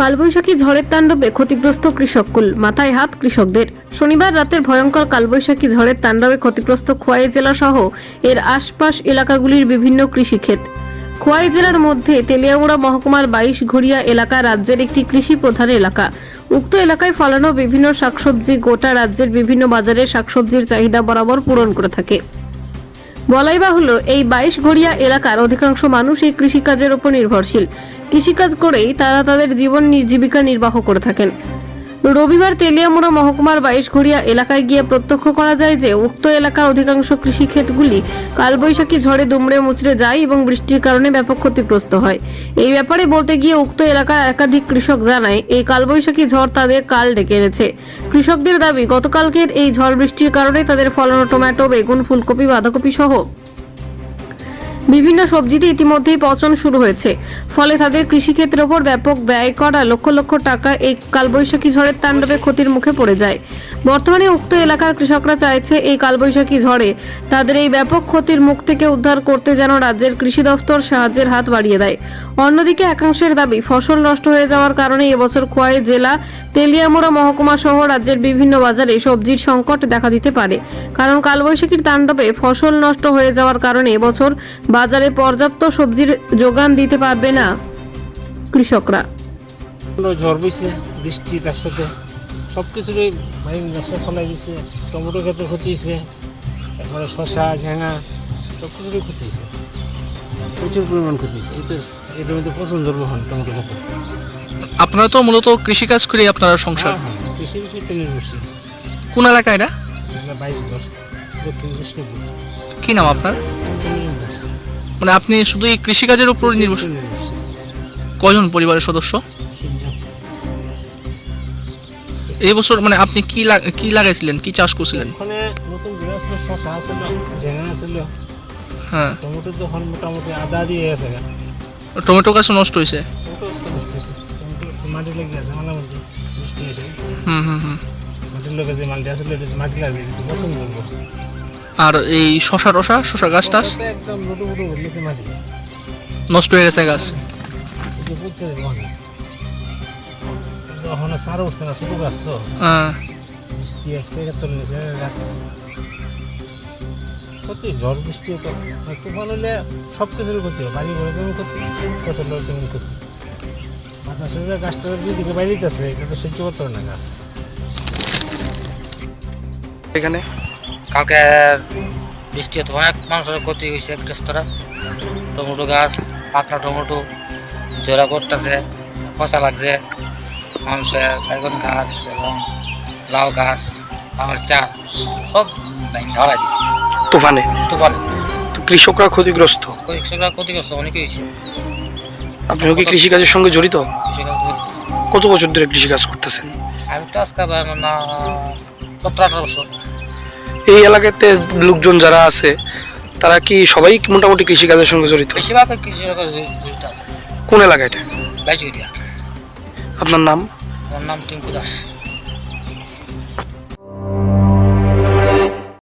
কালবৈশাখী ঝড়ের তাণ্ডবে ক্ষতিগ্রস্ত কৃষককুল মাথায় হাত কৃষকদের। শনিবার রাতের ভয়ঙ্কর কালবৈশাখী ঝড়ের তাণ্ডবে ক্ষতিগ্রস্ত খোয়াই জেলা সহ এর আশপাশ এলাকাগুলির বিভিন্ন কৃষিক্ষেত। খোয়াই জেলার মধ্যে তেলিয়ামুড়া মহকুমার বাইশ ঘড়িয়া এলাকা রাজ্যের একটি কৃষি প্রধান এলাকা। উক্ত এলাকায় ফলানো বিভিন্ন শাকসবজি গোটা রাজ্যের বিভিন্ন বাজারে শাকসবজির চাহিদা বরাবর পূরণ করে থাকে। বলাই বাহুল্য, এই বাইশ গড়িয়া এলাকার অধিকাংশ মানুষ এই কৃষিকাজের উপর নির্ভরশীল। কৃষিকাজ করেই তারা তাদের জীবন জীবিকা নির্বাহ করে থাকেন। রবিবার তেলিয়ামুড়া মহকুমার বাইশ ঘড়িয়া এলাকায় গিয়ে প্রত্যক্ষ করা যায় যে, উক্ত এলাকার অধিকাংশ কৃষিক্ষেতগুলি কালবৈশাখী ঝড়ে দুমড়ে মুচড়ে যায় এবং বৃষ্টির কারণে ব্যাপক ক্ষতিগ্রস্ত হয়। এই ব্যাপারে বলতে গিয়ে উক্ত এলাকার একাধিক কৃষক জানায়, এই কালবৈশাখী ঝড় তাদের কাল ডেকে এনেছে। কৃষকদের দাবি, গতকালকের এই ঝড় বৃষ্টির কারণে তাদের ফলানো টমেটো, বেগুন, ফুলকপি বাঁধাকপি সহ বিভিন্ন সবজিতে ইতিমধ্যেই পচন শুরু হয়েছে। ফলে তাদের কৃষিক্ষেত্রের ওপর ব্যাপক ব্যয় করা লক্ষ লক্ষ টাকা এই কালবৈশাখী ঝড়ের তাণ্ডবে ক্ষতির মুখে পড়ে যায়। বর্তমানে উক্ত এলাকার কৃষকরা চাইছে এই কালবৈশাখী ঝড়ে। তাদের এই ব্যাপক ক্ষতির মুখ থেকে উদ্ধার করতে যেন রাজ্যের কৃষি দফতর সাহায্যের হাত বাড়িয়ে দেয়। অন্যদিকে একাংশের দাবি, ফসল নষ্ট হয়ে যাওয়ার কারণে এবছর খোয়াই জেলা, তেলিয়ামুড়া মহকুমা সহ রাজ্যের বিভিন্ন বাজারে সবজির সংকট দেখা দিতে পারে। কারণ কালবৈশাখীর তাণ্ডবে ফসল নষ্ট হয়ে যাওয়ার কারণে এবছর বাজারে পর্যাপ্ত সবজির যোগান দিতে পারবে না কৃষকরা। ঝড় বইছে, বৃষ্টি তার সাথে। সব কিছুরই ভাই নষ্ট ফলাই দিছে টমেটো ক্ষেত্রে ক্ষতি হয়েছে তারপরে শশা ঝাঙা সব কিছুরই ক্ষতি হয়েছে প্রচুর পরিমাণ ক্ষতি হয়েছে এই তো এটা মধ্যে পছন্দ হন টমেটো ক্ষেত্রে আপনারা তো মূলত কৃষিকাজ করে আপনারা সংসার হ্যাঁ হ্যাঁ ক্ষেত্রে নির্ভরশীল। কোন এলাকা এটা? বাইশ ঘর দক্ষিণ কৃষ্ণপুর। কি নাম আপনার? মানে আপনি শুধু এই কৃষিকাজের উপর নির্ভর নির্ভরশীল। কজন পরিবারের সদস্য? এই বছর মানে আপনি কি কি লাগাইছিলেন? কি চাষ করছিলেন? ওখানে নতুন গাছ শশা আছিল ঝাঙা আছিল হ্যাঁ। টমেটো যখন মোটামুটি আদা দিয়ে গা টমেটো গাছ নষ্ট হয়েছে? মাটি লেগে আছে মালামাটি বৃষ্টি হয়েছে। হুম হুম হুম। মাটির লোকে যে মালটি আসলে মাটি লাগবে পছন্দ করব আর এই শশা রসা শশা গাছ টাছ? একদম নষ্ট হয়ে গেছে গাছ। ওখানে সার উঠছে না ছোটো গাছ তো হ্যাঁ বৃষ্টি এটা চলে নিছে গাছ ক্ষতি ঝড় বৃষ্টি তো তুফান হলে সব কিছুর ক্ষতি হয় বাড়ি ঘরে তেমন ক্ষতি ফসলের তেমন ক্ষতি বাতাসে যে গাছটা দুদিকে বাইরে আছে এটা তো সহ্য করতে না গাছ এখানে? কালকে বৃষ্টি হতো অনেক মানুষের ক্ষতি হয়েছে গ্রস্তরা টমেটো গাছ পাতলা টমেটো জোড়া পড়তেছে পচা লাগছে। মানুষের বেগুন গাছ এবং লাউ গাছ আমার চা সব ধরা দিচ্ছে তুফানে? তো কৃষকরা ক্ষতিগ্রস্ত? কৃষকরা ক্ষতিগ্রস্ত অনেকে হয়েছে। আপনিও কি কৃষিকাজের সঙ্গে জড়িত? কত বছর ধরে কৃষিকাজ করতেছেন? আমি তো আজকে না সতেরো আঠারো বছর। এই এলাকাতে লোকজন যারা আছে তারা কি সবাই মোটামুটি কৃষিকাজের সঙ্গে জড়িত? বেশিরভাগ কৃষকরা জড়িত কোন এলাকা এটা? আপনার নাম? আমার নাম টিঙ্কু দাস।